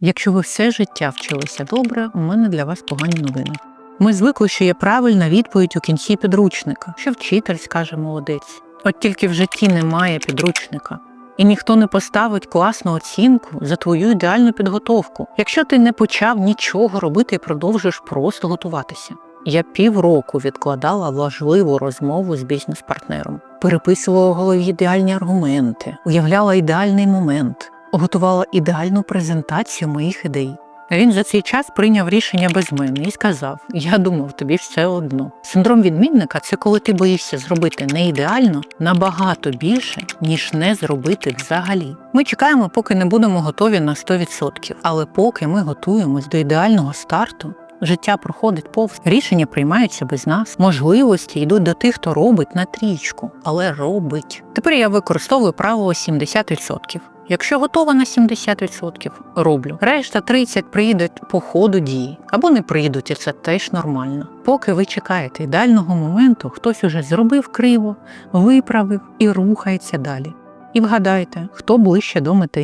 Якщо ви все життя вчилися добре, у мене для вас погані новини. Ми звикли, що є правильна відповідь у кінці підручника, що вчитель скаже молодець. От тільки в житті немає підручника. І ніхто не поставить класну оцінку за твою ідеальну підготовку, якщо ти не почав нічого робити і продовжуєш просто готуватися. Я півроку відкладала важливу розмову з бізнес-партнером, переписувала голові ідеальні аргументи, уявляла ідеальний момент, готувала ідеальну презентацію моїх ідей. Він за цей час прийняв рішення без мене і сказав: Я думав, тобі все одно. Синдром відмінника це коли ти боїшся зробити не ідеально набагато більше, ніж не зробити взагалі. Ми чекаємо, поки не будемо готові на 100%. Але поки ми готуємось до ідеального старту, життя проходить повз, рішення приймаються без нас, можливості йдуть до тих, хто робить на трічку, але робить. Тепер я використовую правило 70%. Якщо готова на 70%, роблю. Решта 30% прийдуть по ходу дії або не прийдуть, і це теж нормально. Поки ви чекаєте ідеального моменту, хтось уже зробив криво, виправив і рухається далі. І вгадайте, хто ближче до мети.